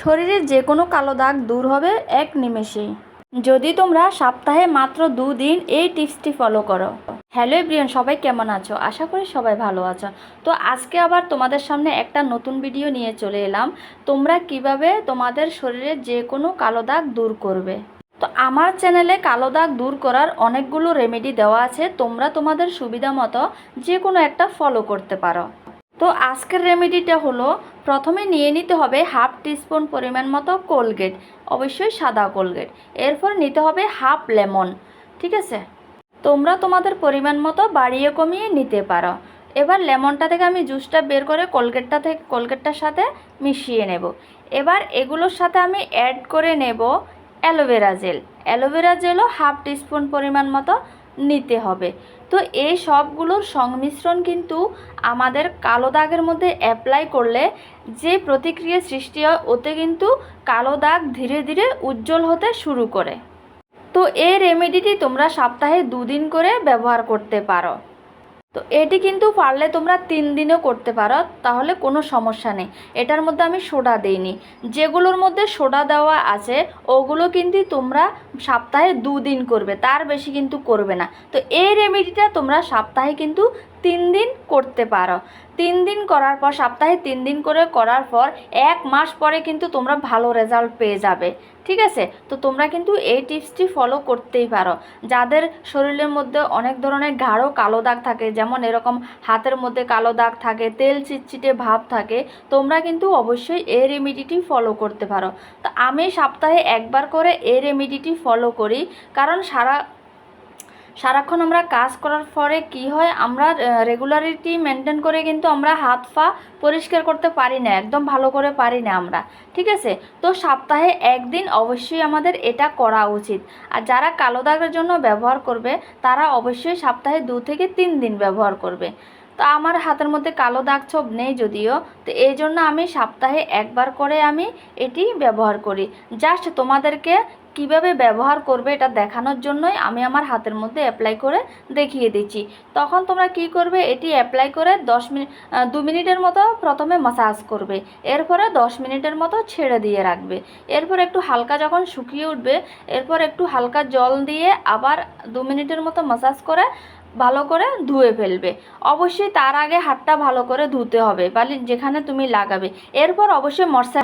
শরীরের যে কোনো কালো দাগ দূর হবে এক নিমেষেই। যদি তোমরা সপ্তাহে মাত্র দুদিন এই টিপসটি ফলো করো। হ্যালো ব্রিয়ান সবাই কেমন আছো? আশা করি সবাই ভালো আছো। তো আজকে আবার তোমাদের সামনে একটা নতুন ভিডিও নিয়ে চলে এলাম। তোমরা কীভাবে তোমাদের শরীরের যে কোনো কালো দাগ দূর করবে? তো আমার চ্যানেলে কালো দাগ দূর করার অনেকগুলো রেমেডি দেওয়া আছে। তোমরা তোমাদের সুবিধা মতো যে কোনো একটা ফলো করতে পারো। তো আজকের রেমেডিটা হলো, প্রথমে নিয়ে নিতে হবে হাফ টিস্পুন পরিমাণ মতো কোলগেট, অবশ্যই সাদা কোলগেট। এরপর নিতে হবে হাফ লেমন, ঠিক আছে? তোমরা তোমাদের পরিমাণ মতো বাড়িয়ে কমিয়ে নিতে পারো। এবার লেমনটা থেকে আমি জুসটা বের করে কোলগেটটা থেকে, কোলগেটটার সাথে মিশিয়ে নেব। এবার এগুলোর সাথে আমি অ্যাড করে নেব aloe vera gel. Aloe vera জেলও half teaspoon পরিমাণ মতো নিতে হবে। তো এই সবগুলোর সংমিশ্রণ কিন্তু আমাদের কালো দাগের মধ্যে অ্যাপ্লাই করলে যে প্রতিক্রিয়া সৃষ্টি হয়, ওতে কিন্তু কালো দাগ ধীরে ধীরে উজ্জ্বল হতে শুরু করে। তো এই রেমেডিটি তোমরা সপ্তাহে দুদিন করে ব্যবহার করতে পারো। তো এটি কিন্তু পারলে তোমরা তিন দিনও করতে পারো, তাহলে কোনো সমস্যা নেই। এটার মধ্যে আমি সোডা দিইনি। যেগুলোর মধ্যে সোডা দেওয়া আছে, ওগুলো কিন্তু তোমরা সপ্তাহে দুদিন করবে, তার বেশি কিন্তু করবে না। তো এই রেমেডিটা তোমরা সপ্তাহে কিন্তু তিন দিন করতে পারো। তিন দিন করার পর, সপ্তাহে তিন দিন করে করার পর, এক মাস পরে কিন্তু তোমরা ভালো রেজাল্ট পেয়ে যাবে। ঠিক আছে? তো তোমরা কিন্তু এই টিপসটি ফলো করতেই পারো। যাদের শরীরের মধ্যে অনেক ধরনের গাঢ় কালো দাগ থাকে, যেমন এরকম হাতের মধ্যে কালো দাগ থাকে, তেল চিটচিটে ভাব থাকে, তোমরা কিন্তু অবশ্যই এই রেমিডিটি ফলো করতে পারো। তো আমি সপ্তাহে একবার করে এই রেমিডিটি ফলো করি, কারণ সারা সারাক্ষণ আমরা কাজ করার পরে কি হয়, আমরা রেগুলারিটি মেনটেন করে কিন্তু আমরা হাত পা পরিষ্কার করতে পারি না, একদম ভালো করে পারি না আমরা, ঠিক আছে? তো সপ্তাহে একদিন অবশ্যই আমাদের এটা করা উচিত। আর যারা কালো দাগের জন্য ব্যবহার করবে, তারা অবশ্যই সপ্তাহে দু থেকে তিন দিন ব্যবহার করবে। তো আমার হাতের মধ্যে কালো দাগ ছোপ নেই যদিও, তো এই জন্য আমি সপ্তাহে একবার করে আমি এটি ব্যবহার করি। জাস্ট তোমাদেরকে কীভাবে ব্যবহার করবে এটা দেখানোর জন্যই আমি আমার হাতের মধ্যে অ্যাপ্লাই করে দেখিয়ে দিচ্ছি। তখন তোমরা কি করবে, এটি অ্যাপ্লাই করে দশ মিনিট দু মিনিটের মতো প্রথমে মাসাজ করবে। এরপরে দশ মিনিটের মতো ছেড়ে দিয়ে রাখবে। এরপর একটু হালকা যখন শুকিয়ে উঠবে, এরপর একটু হালকা জল দিয়ে আবার দু মিনিটের মতো মাসাজ করে ভালো করে ধুয়ে ফেলবে। অবশ্যই তার আগে হাতটা ভালো করে ধুতে হবে বা যেখানে তুমি লাগাবে। এরপর অবশ্যই মশার